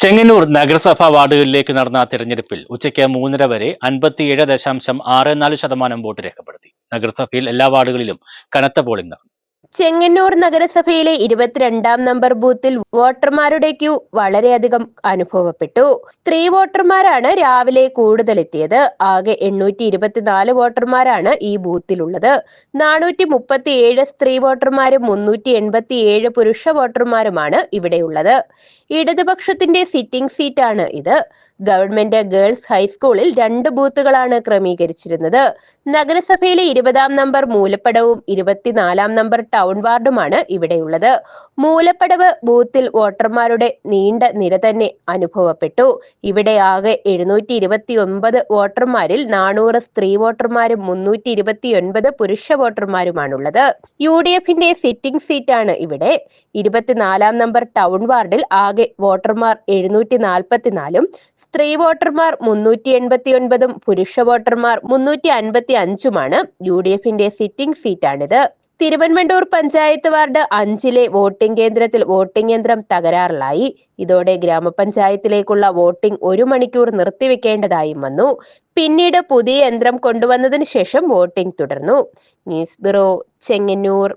ചെങ്ങന്നൂർ നഗരസഭാ വാർഡുകളിലേക്ക് നടന്ന തിരഞ്ഞെടുപ്പിൽ ഉച്ചയ്ക്ക് മൂന്നര വരെ അൻപത്തിയേഴ് ദശാംശം ആറ് നാല് ശതമാനം വോട്ട് രേഖപ്പെടുത്തി. നഗരസഭയിൽ എല്ലാ വാർഡുകളിലും കനത്ത പോളിംഗ് നടന്നു. ചെങ്ങന്നൂർ നഗരസഭയിലെ ഇരുപത്തിരണ്ടാം നമ്പർ ബൂത്തിൽ വോട്ടർമാരുടെ ക്യൂ വളരെയധികം അനുഭവപ്പെട്ടു. സ്ത്രീ വോട്ടർമാരാണ് രാവിലെ കൂടുതലെത്തിയത്. ആകെ എണ്ണൂറ്റി ഇരുപത്തിനാല് വോട്ടർമാരാണ് ഈ ബൂത്തിലുള്ളത്. നാനൂറ്റി മുപ്പത്തിയേഴ് സ്ത്രീ വോട്ടർമാരും മുന്നൂറ്റി എൺപത്തിയേഴ് പുരുഷ വോട്ടർമാരുമാണ് ഇവിടെയുള്ളത്. ഇടതുപക്ഷത്തിന്റെ സിറ്റിംഗ് സീറ്റാണ് ഇത്. ഗവൺമെന്റ് ഗേൾസ് ഹൈസ്കൂളിൽ രണ്ട് ബൂത്തുകളാണ് ക്രമീകരിച്ചിരുന്നത്. നഗരസഭയിലെ ഇരുപതാം നമ്പർ മൂലപ്പടവും ഇരുപത്തിനാലാം നമ്പർ ടൗൺ വാർഡുമാണ് ഇവിടെയുള്ളത്. മൂലപ്പടവ് ബൂത്തിൽ വോട്ടർമാരുടെ നീണ്ട നിര തന്നെ അനുഭവപ്പെട്ടു. ഇവിടെ ആകെ എഴുന്നൂറ്റി ഇരുപത്തി ഒമ്പത് വോട്ടർമാരിൽ നാനൂറ് സ്ത്രീ വോട്ടർമാരും മുന്നൂറ്റി ഇരുപത്തി ഒൻപത് പുരുഷ വോട്ടർമാരുമാണുള്ളത്. യു ഡി എഫിന്റെ സിറ്റിംഗ് സീറ്റാണ് ഇവിടെ. ഇരുപത്തിനാലാം നമ്പർ ടൗൺ വാർഡിൽ ആകെ വോട്ടർമാർ എഴുന്നൂറ്റി നാൽപ്പത്തിനാലും സ്ത്രീ വോട്ടർമാർ മുന്നൂറ്റി എൺപത്തി ഒൻപതും പുരുഷ വോട്ടർമാർ മുന്നൂറ്റി അൻപത്തി അഞ്ചുമാണ് യു ഡി എഫിന്റെ സിറ്റിംഗ് സീറ്റാണിത്. തിരുവൻവണ്ടൂർ പഞ്ചായത്ത് വാർഡ് അഞ്ചിലെ വോട്ടിംഗ് കേന്ദ്രത്തിൽ വോട്ടിംഗ് യന്ത്രം തകരാറിലായി. ഇതോടെ ഗ്രാമപഞ്ചായത്തിലേക്കുള്ള വോട്ടിംഗ് ഒരു മണിക്കൂർ നിർത്തിവെക്കേണ്ടതായും വന്നു. പിന്നീട് പുതിയ യന്ത്രം കൊണ്ടുവന്നതിന് ശേഷം വോട്ടിംഗ് തുടർന്നു. News bureau Chengannur.